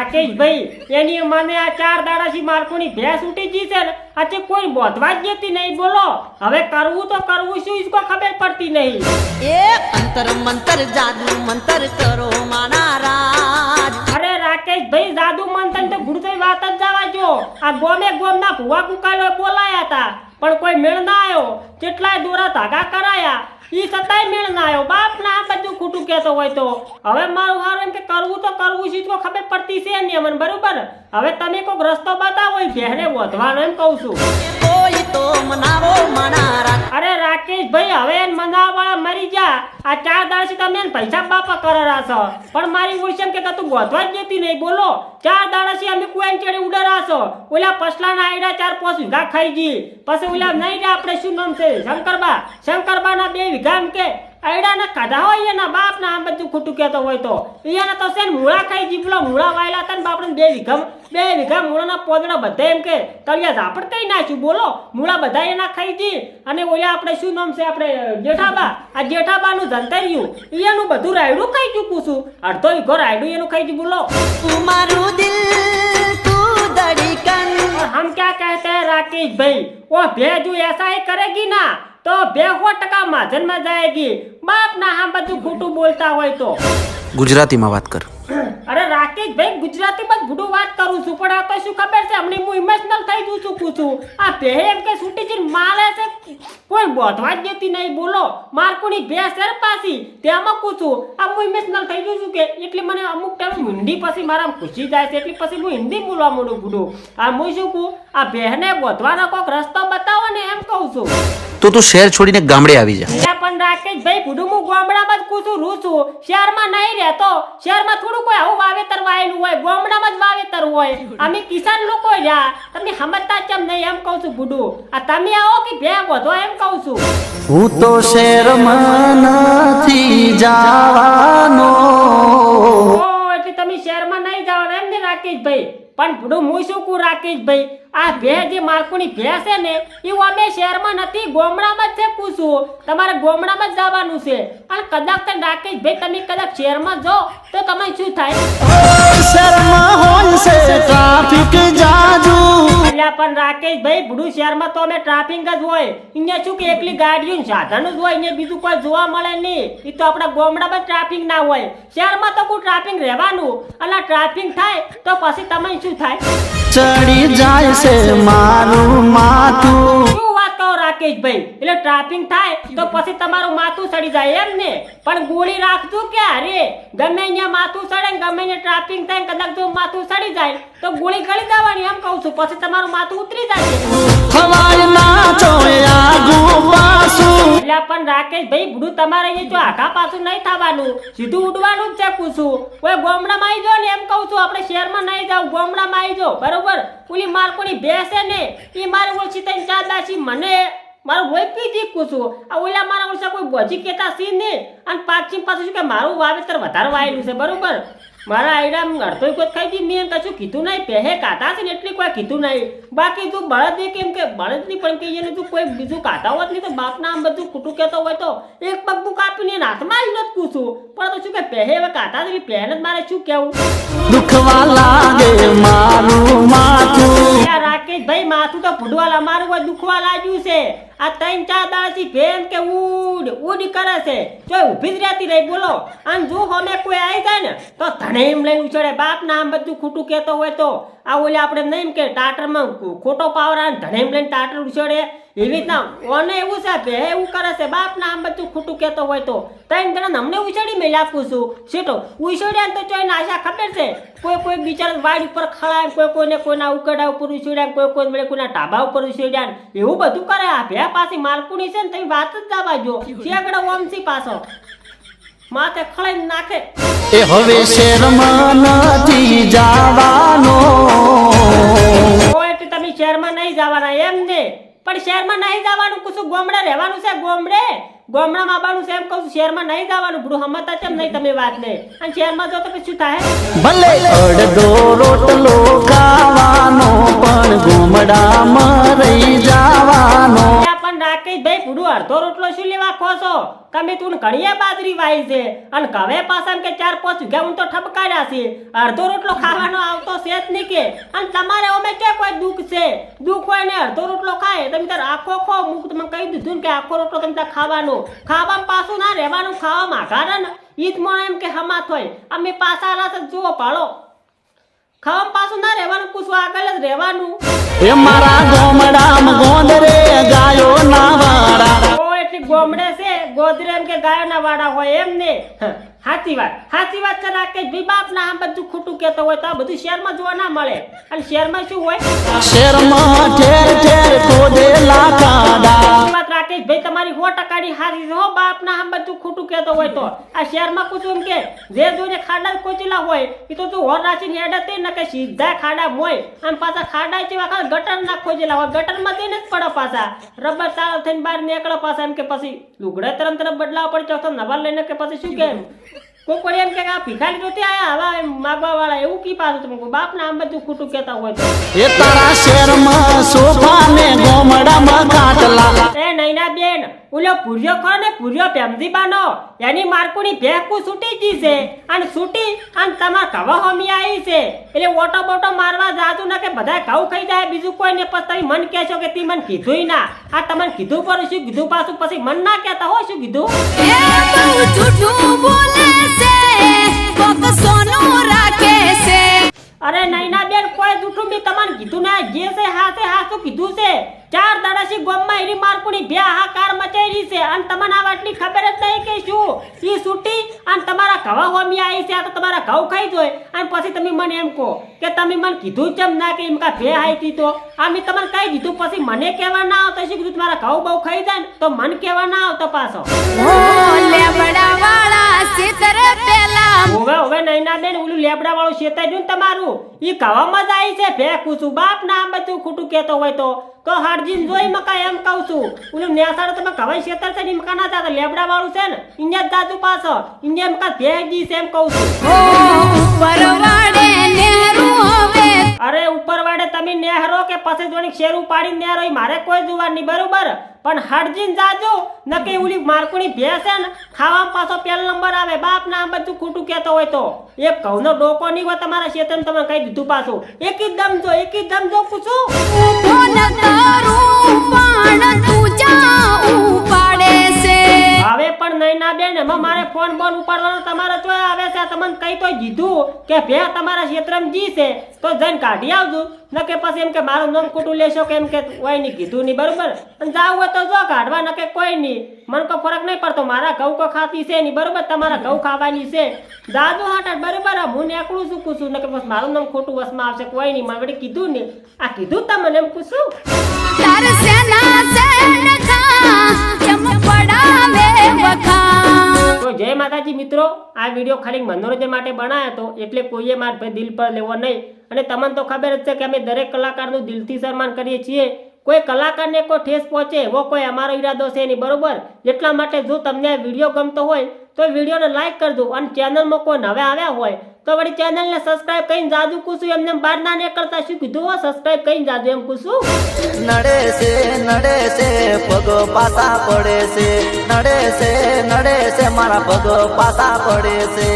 રાકેશભાઈ એની મને આ ચાર દાડાથી મારકોની ભેંસ ઉઠી જી છે ને આજે કોઈ બોધવા જ જતી નહીં બોલો. હવે કરવું તો કરવું શું ઇસકો ખબર પડતી નહીં. એ અંતર મંતર જાદુ મંતર કરો માના રાજ. અરે રાકેશભાઈ જાદુ મંતર આ ગોમે ગોમના ભુવા કુકાલો બોલાયા હતા પણ કોઈ મેળ ના આવ્યો કેટલાય દોરા ધાગા કરાયા. ઈ છતાંય મેળ ના આવ્યો બાપ ના આ બધું ખોટું કહેતો હોય તો. હવે મારું હારું એમ કે કરવું તો કરવું છે તો ખબર પડતી છે નહીં મને બરોબર? હવે તમે કોઈક રસ્તો બતાવો ભેહને વધવાનો એમ કહું છું. તો મનાવો મનારા અરે રાકેશભાઈ, હવે એને મનાવવા મરી જા. આ ચાર દાડથી તમે પૈસા બાપા કરારા છો. પણ મારી ઓળશે કે તું ગોધવા જ જતી નહીં, બોલો. ચાર દાડાથી અમે કોઈ ચડે ઉડરા છો. ઓલા પસલાના આયડા ચાર પાંચ વીઘા ખાઈ ગઈ. પછી ઓલા નહીં રે આપણે શું નામ છે? શંકરબા. શંકરબાના બે વીઘા એમ કે, આયડાના કાઢા હોય એના બાપ ના આ બધું ખોટું કહેતો હોય તો. એને તો છે ને મૂળા ખાઈ ગઈ, પેલો મૂળા વાયેલા હતા ને બાપડે બે વીઘમ બે વીઘા મૂળાના પોદડા બધા એમ કે તળિયા ઝાપડ કઈ નાખ્યું બોલો મૂળા બધા એના ખાઈ જી અને ઓલા આપણે શું નામ છે? આપણે જેઠાબા. આ જેઠાબાનું જંતર્યું એનું બધું રાયડું ખાઈ ચૂકું છું. અડધો વીઘો રાયડું એનું ખાઈ જી બોલો. તું મારું દિલ તું હમ ક્યાં કહેતે રાકેશ ભાઈ? ઓ ભેજુ એસા હી કરેગી ના? તો બે સો ટકા માધનમાં જાયગી. બાપ ના હા બધું ખોટું બોલતા હોય તો. ગુજરાતી માં વાત કર. અરે રાકેશ ભાઈ ગુજરાતીમાં જ ભૂડું વાત કરું છું પણ આ તો શું ખબર છે? હમણાં હું ઇમોશનલ થઈ જઉં છું છું આ ભે એમ કે છૂટી જઈને મારે છે? કોઈ બોધવા જ દેતી નહીં બોલો. મારકુની ભે શેર પાસી તેમાં પૂછું. આ હું ઇમોશનલ થઈ જઉં છું કે એટલે મને અમુક ટાઈમ હિન્દી પછી મારા ખુશી જાય છે એટલે પછી હું હિન્દી બોલવા માંડું ભૂડો. આ હું શું કહું? આ ભેહને બોધવાનો કોઈક રસ્તો બતાવો ને એમ કહું છું. તો તું શહેર છોડીને ગામડે આવી જા. એટલે રાકેશ ભાઈ ભૂડું હું ગામડામાં જ કૂછું રૂ છું. શહેરમાં નહીં રહેતો. શહેરમાં થોડું કોઈ આવું વાવેતર વાયેલું હોય ગામડામાં જ વાવેતર હોય. અમે કિસાન લોકો રહ્યા. તમે સમજતા કેમ નહીં? એમ કહું છું ભૂડું આ તમે આવો કે ભે વધો એમ કહું છું. હું તો શહેરમાં નથી જવાનો. એટલે તમે શહેરમાં નહીં જાઓ ને એમ ને રાકેશભાઈ? પણ ભૂડું હું શું કહું રાકેશભાઈ? આ ભે જે માર્કોની ભે છે ને એવું અમે શહેરમાં નથી ગોમડામાં જ છે. તમારે ગોમડામાં જ જવાનું છે. અને કદાચ તમે રાકેશભાઈ તમે કદાચ શહેરમાં જાઓ તો તમે શું થાય? શહેરમાં હોય છે ટ્રાફિક જાજુ. એટલે પણ રાકેશભાઈ ભડુ શહેરમાં તો અમે ટ્રાફિક જ હોય. અહીંયા શું કે એકલી ગાડીઓ સાધન જ હોય અહીંયા બીજું કોઈ જોવા મળે નહીં. એ તો આપણા ગામડામાં ટ્રાફિક ના હોય. શહેરમાં તો કોઈ ટ્રાફિક રહેવાનું. અને ટ્રાફિક થાય તો પછી તમે શું થાય? ચડી જાય છે મારું માથું. કહો રાકેશભાઈ એટલે ટ્રાફિક થાય તો પછી તમારું માથું સડી જાય એમ ને. પણ ગોળી રાખજો કે અરે ગમે અહીંયા માથું સડે ગમે અહીંયા ટ્રાફિક થાય કદાચ જો માથું સડી જાય તો ગોળી ગળી દેવાની એમ કહું છું. પછી તમારું માથું ઉતરી જાય. એટલે પણ રાકેશભાઈ ભૂડું તમારે અહીંયા જો આખા પાછું નહીં થવાનું. સીધું ઉડવાનું જ છે પૂછું. કોઈ ગોમડામાં આવી જાઓ ને એમ કહું છું આપણે શહેરમાં નહીં જાવ ગામડામાં આવી જાઓ બરોબર? ઓલી મારકોની ભેંસે ને? એ મારી ઓછી ચાર દાસી મને મારું વૈકી દીકું પૂછું આ ઓલા મારા ઓળખા કોઈ બોજી કેતા સી ને અને પાછી પાછું શું કે મારું વાવેતર વધારે વાયેલું છે બરોબર? મારા આઈડા અડધો કોઈ ખાઈ દી મેં કશું કીધું નહીં? પહે કાતા છે ને એટલી કોઈ કીધું નહીં. બાકી તું બળદ એ કેમ કે બળદ નહીં પણ કે એને તું કોઈ બીજું કાતા હોત નહીં તો બાપના આમ બધું ખોટું કહેતો હોય તો એક પગ બુક આપીને હાથમાં જ નથી પૂછું પણ તો શું કે પહે હવે કાતા છે પહેને જ મારે શું કહેવું? દુખવા લાગે મારું માથું. રાકેશ ભાઈ માથું તો ભૂડવાલ અમારું લાગ્યું છે. આ ત્રણ ચાર દાડાથી ભેમ કે ઉડ ઉડ કરે છે. જો ઊભી જ રહેતી રહી, બોલો. અને જો અમે કોઈ આવી જાય ને, તો ધણે એમ લઈને ઉછળે. બાપ ના આમ બધું ખોટું કહેતો હોય તો આ ઓલે આપણે નહીં કે ટાટરમાં ખોટો પાવર આવે ધણે એમ લઈને ટાટર ઉછળે. એવી રીતના ઓને એવું છે, ભે એવું કરે છે. બાપ ના આમ બધું ખોટું કહેતો હોય તો. ત્રણ જણા અમને ઉછળી મેં આપું છું. સીટો ઉછળ્યા તો ચોઈને આશા ખબર છે? કોઈ કોઈ બિચારા વાડ ઉપર ખળાય કોઈ કોઈને કોઈના ઉકડા ઉપર ઉછળ્યા કોઈ કોઈ કોઈના ઢાબા ઉપર ઉછળ્યા એવું બધું કરે આ ભે પાછી માલકુની છે ને તમે વાત જ જવા જો શેગડો ઓમસી પાછો. માથે ખળાઈ નાખે. એ હવે શહેરમાં નથી જવાનો. ઓ તમે શહેરમાં નહીં જવાના એમ ને. પણ શહેરમાં નહીં જવાનું કશું ગોમડે રહેવાનું છે ગોમડે? ગોમડામાં આવવાનું છે એમ કહું છું, શહેરમાં નહીં જવાનું બ્રુ હમતા કેમ નહીં તમે વાત ને અને શહેરમાં જો તો પછી શું થાય? ભલે અડધો રોટલો ખાવાનો, પણ ગોમડામાં રહી જવાનો. ભાઈ, પૂરું અડધો રોટલો શું લેવા ખો છો? તમે તું ઘણીએ બાજરી વાઈ છે. અને કવે પાછા કે ચાર, પાંચ વીઘા હું તો ઠપકાર્યા છે. અડધો રોટલો ખાવાનો આવતો છે જ નહીં કે. અને તમારે અમે કે કોઈ દુઃખ છે? દુઃખ હોય ને અડધો રોટલો ખાય, તમે તાર આખો ખો. હું તમને કહી દીધું કે આખો રોટલો તમે તાર ખાવાનું. ખાવામાં પાછું ના રહેવાનું, ખાવામાં કારણ ઈદ મને એમ કે હમાત હોય. અમે પાછા આલા જુઓ પાડો ખાવામાં પાછું ના રહેવાનું પૂછવું આગળ જ રહેવાનું. એ મારા ગોમડામ ગોંદરે ગાયો ના વાડા. ઓ એટલી ગોમડે છે ગોદરે એમ કે ગાયોના વાડા હોય એમ ને સાચી વાત. સાચી વાત છે રાકેશ ભાઈ બાપ ના આમ બધું ખોટું કહેતો હોય તો આ બધું શહેરમાં જોવા ના મળે. અને શહેરમાં શું હોય? શેરમાં ઠેર ઠેર ખોદેલા ખાડા વાત રાકેશ ભાઈ તમારી સો ટકાની હારી છે હો બાપ ના આમ બધું ખોટું કહેતો હોય તો. આ શહેરમાં એમ કે જે જોઈને ખાડા કોચેલા હોય એ તો તું હોર રાખીને હેડે તે ન કે સીધા ખાડા મોય અને પાછા ખાડા જેવા ખાલી ગટર ના ખોજેલા હોય. ગટરમાં જઈને જ પડે પાછા. રબર તાળ થઈને બહાર નીકળો પાછા એમ કે પછી લુગડા તરમ તરફ બદલાવ પડે ચોથો નવા લઈને કે પછી શું કેમ કોઈ કોઈ એમ કે આ ભિખારી આયા હવા એમ માગવા વાળા એવું કી પાછું તમે? બાપ ના આમ બધું ખોટું કહેતા હોય તો? એ તારા શેરમાં સોફા ને ગોમડામાં કાટલા. એ નૈના બેન ઓલો પૂર્યો ખો ને પૂર્યો પેમજી બાનો. એની મારકુની ભેકું છૂટી ગઈ છે. અને છૂટી અને તમાર કવા હોમી આવી છે. એટલે ઓટો બોટો મારવા જાજુ ના કે બધા ઘઉં ખાઈ જાય બીજું કોઈ ને પછી તમે મન કહેશો કે તી મને કીધુંય ના. આ તમને કીધું પર શું કીધું પાછું? પછી મન ના કહેતા હોય શું કીધું? એ બહુ જૂઠું બોલે છે કોક સોનું રાખે છે. અરે નૈના બેન કોઈ જૂઠું બી તમને કીધું ના. જે છે હાથે હાથું કીધું છે? ચાર દાડાથી ગોમમાં એની મારકુડી બે હાકાર મચાઈ છે. અને તમને આ વાતની ખબર જ નહીં કે શું? સી છૂટી અને તમારા ઘવા હોમી આવી છે. આ તો તમારા ઘઉં ખાઈ જોય અને પછી તમે મને એમ કહો કે તમે મને કીધું ચમ ના કે એમ કા ભે આવી તો? આ મેં તમને કહી દીધું પછી મને કહેવા ના આવતા શું કીધું? તમારા ઘઉં બહુ ખાઈ જાય ને તો મને કહેવા ના આવતો પાછો. લેબડા વાળા સિતર પેલા. હવે હવે નૈના બેન ઓલું લેબડા વાળું શેતાઈ ને તમારું. ઈ કવામાં જ આવી છે. ભે છું બાપ ના બધું ખોટું કહેતો હોય તો. તો હારજીન જોઈ મકા એમ કહું છું. ઉલું નેસાડો તમે કવાઈ શેતર છે ને મકા ના જાતા લેબડા વાળું છે ને ઇન્ડિયા જાતું પાછો ઇન્ડિયા મકા ભેગી છે એમ કહું છું. પરવાડે નેહરુ હવે અરે ઉપર વાડે તમે નેહરો કે પછી જોણી શેરું ઉપાડી નેહરો મારે કોઈ જોવા નહીં, બરોબર? પણ હડજીન જાજો નકે ઉલી મારકુણી ભેસે ને ખાવામાં પાછો પહેલો નંબર આવે, બાપ ના બધું ખોટું કહેતો હોય તો. એક ઘઉંનો ડોકો નહીં હોય તમારા શેતન, તમે કઈ દીધું પાછું. એક જ દમ જો, એક જ દમ જો પૂછું. ફોન બોન ઉપાડવાનો તમારે ચોય આવે છે. તમને કઈ તો દીધું કે ભે, તમારા ક્ષેત્રમાં છે, તો જઈને કાઢી આવજો. ન કે પછી એમ કે મારું નામ ખોટું લેશો કે એમ કે કોઈ નહીં કીધું નહીં, બરોબર? અને જાવ હોય તો જો કાઢવા, ન કે કોઈ નહીં. મને કોઈ ફરક નહીં પડતો. મારા ઘઉં કો ખાતી છે નહીં, બરોબર? તમારા ઘઉં ખાવાની છે. દાદુ હાટા બરોબર? હું હું એકલું શું પૂછું ન કે બસ મારું નામ ખોટું વસમાં આવશે, કોઈ નહીં. મને કીધું નહીં. આ કીધું તમને એમ પૂછું તારે સેના સેના ખા ચમ પડાવે વખા? જય માતાજી મિત્રો, આ વીડિયો ખાલી મનોરંજન માટે બનાવ્યો હતો એટલે કોઈએ માર દિલ પર લેવો નહીં. અને તમને તો ખબર જ છે કે અમે દરેક કલાકારનું દિલથી સન્માન કરીએ છીએ. કોઈ કલાકારને કોઈ ઠેસ પહોંચે એવો કોઈ અમારો ઈરાદો છે નહીં, બરોબર? એટલા માટે જો તમને આ વીડિયો ગમતો હોય, તો વિડીયોને લાઇક કરજો અને ચેનલમાં કોઈ નવા આવ્યા હોય તો વળી ચેનલને સબસ્ક્રાઇબ કરીને જાદુ કુશું એમને બાર ના નીકળતા શું કીધું? સબસ્ક્રાઇબ કરીને જાદુ એમ કુશું નડે છે નડે છે, પગ પાસા પડે છે. નડે છે નડે છે, મારા પગ પાસા પડે છે.